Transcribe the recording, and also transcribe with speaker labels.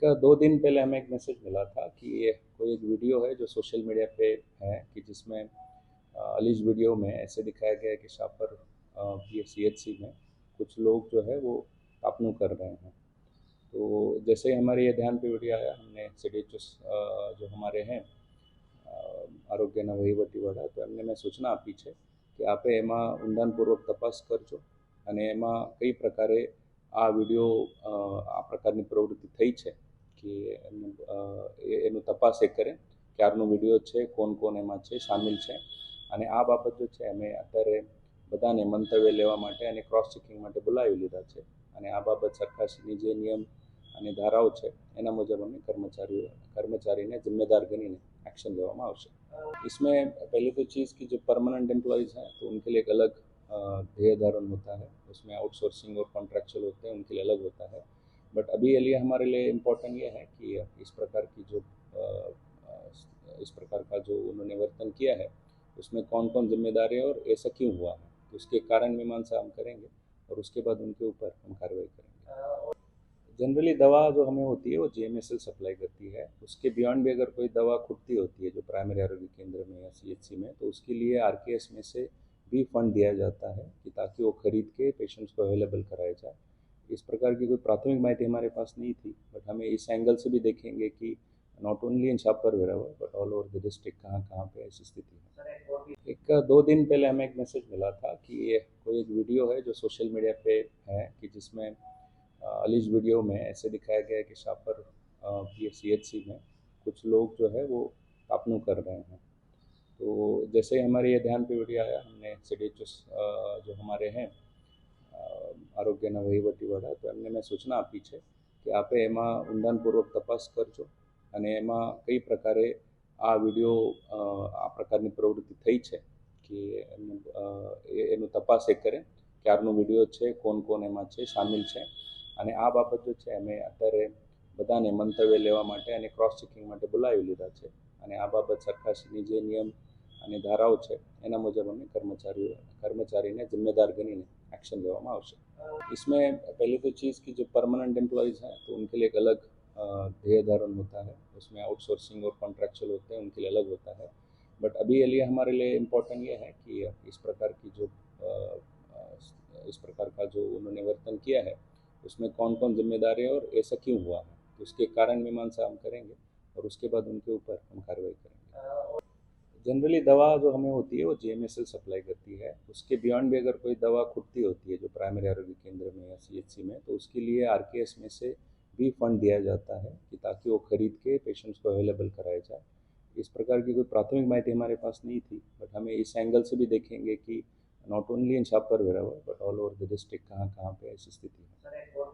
Speaker 1: एक दो दिन पहले हमें एक मैसेज मिला था कि कोई एक वीडियो है जो सोशल मीडिया पे है कि जिसमें अलीज वीडियो में ऐसे दिखाया गया है कि Shahpur P C H C में कुछ लोग जो है वो अपनू कर रहे हैं तो जैसे ही हमारे ये ध्यान पे वीडियो आया हमने सी जो हमारे हैं આરોગ્યના વહીવટીવાળા તો એમને મેં સૂચના આપી છે કે આપે એમાં ઊંડાણપૂર્વક તપાસ કરજો અને એમાં કઈ પ્રકારે આ વિડીયો આ પ્રકારની પ્રવૃત્તિ થઈ છે કે એનું એ- એનું તપાસ એ કરે ક્યારનો વિડીયો છે કોણ કોણ એમાં છે સામેલ છે અને આ બાબત જો છે અમે અત્યારે બધાને મંતવ્ય લેવા માટે અને ક્રોસ ચેકિંગ માટે બોલાવી લીધા છે અને આ બાબત સરકારશ્રીની જે નિયમ અને ધારાઓ છે એના મુજબ અમે કર્મચારીઓ કર્મચારીને जिम्मेदार ગણીને एक्शन લેવામાં આવશે इसमें पहले तो चीज़ की जो परमानेंट एम्प्लॉयज़ हैं तो उनके लिए एक अलग अ, ध्येय धारण होता है उसमें आउटसोर्सिंग और कॉन्ट्रैक्चुअल होते हैं उनके लिए अलग होता है बट अभी लिए हमारे लिए इम्पोर्टेंट ये है कि इस प्रकार की जो इस प्रकार का जो उन्होंने वर्तन किया है, उसमें कौन कौन जिम्मेदार है और ऐसा क्यों हुआ है? तो उसके कारण मीमांसा हम करेंगे और उसके बाद उनके ऊपर हम कार्रवाई करेंगे। जनरली दवा जो हमें होती है वो जे सप्लाई करती है। उसके बियॉन्ड भी अगर कोई दवा खुटती होती है जो प्राइमरी आरोग्य केंद्र में या सीएचसी में तो उसके लिए आर में से भी फंड दिया जाता है कि ताकि वो खरीद के पेशेंट्स को अवेलेबल कराया जाए। इस प्रकार की कोई प्राथमिक माहिती हमारे पास नहीं थी बट हमें इस एंगल से भी देखेंगे कि not only in Chhapar वेरावर but all over the district कहाँ कहाँ पे ऐसी स्थिति है। एक दो दिन पहले हमें एक मैसेज मिला था कि ये कोई एक वीडियो है जो सोशल मीडिया पे है कि जिसमें अलीज वीडियो में ऐसे दिखाया गया है कि Shahpur P C H C में कुछ लोग जो है वो अपनू कर रहे हैं। तो जैसे ही हमारे ये ध्यान पे वीडियो आया हमने सी जो हमारे हैं આરોગ્યના વહીવટીવાળા તો એમને મેં સૂચના આપી છે કે આપે એમાં ઊંડાણપૂર્વક તપાસ કરજો અને એમાં કઈ પ્રકારે આ વીડિયો આ પ્રકારની પ્રવૃત્તિ થઈ છે કે એનું તપાસ એ કરે ક્યારનો વીડિયો છે, કોણ કોણ એમાં છે, સામેલ છે અને આ બાબત જો છે અમે અત્યારે બધાને મંતવ્ય લેવા માટે અને ક્રોસ ચેકિંગ માટે બોલાવી લીધા છે અને આ બાબત સરકારશ્રીની જે નિયમ અને ધારાઓ છે એના મુજબ અમે કર્મચારીઓ, કર્મચારીને જિમ્મેદાર ગણીને એક્શન લેવામાં આવશે. इसमें पहले तो चीज़ की जो परमानेंट एम्प्लॉयज़ हैं तो उनके लिए एक अलग ध्येय धारण होता है। उसमें आउटसोर्सिंग और कॉन्ट्रैक्चुअल होते हैं, उनके लिए अलग होता है। बट अभी लिए हमारे लिए इम्पोर्टेंट ये है कि इस प्रकार की जो इस प्रकार का जो उन्होंने वर्तन किया है, उसमें कौन कौन जिम्मेदार है और ऐसा क्यों हुआ है? तो उसके कारण मीमांसा हम करेंगे और उसके बाद उनके ऊपर हम कार्रवाई करेंगे। जनरली दवा जो हमें होती है, वो जे सप्लाई करती है। उसके बियॉन्ड भी अगर कोई दवा खुटती होती है, जो प्राइमरी आरोग्य केंद्र में या सीएचसी में तो उसके लिए आर में से भी फंड दिया जाता है कि ताकि वो खरीद के पेशेंट्स को अवेलेबल कराया जाए। इस प्रकार की कोई प्राथमिक माहिती हमारे पास नहीं थी बट हमें इस एंगल से भी देखेंगे कि not only in Chhapar वेरावर but all over the district कहाँ कहाँ पे ऐसी स्थिति है।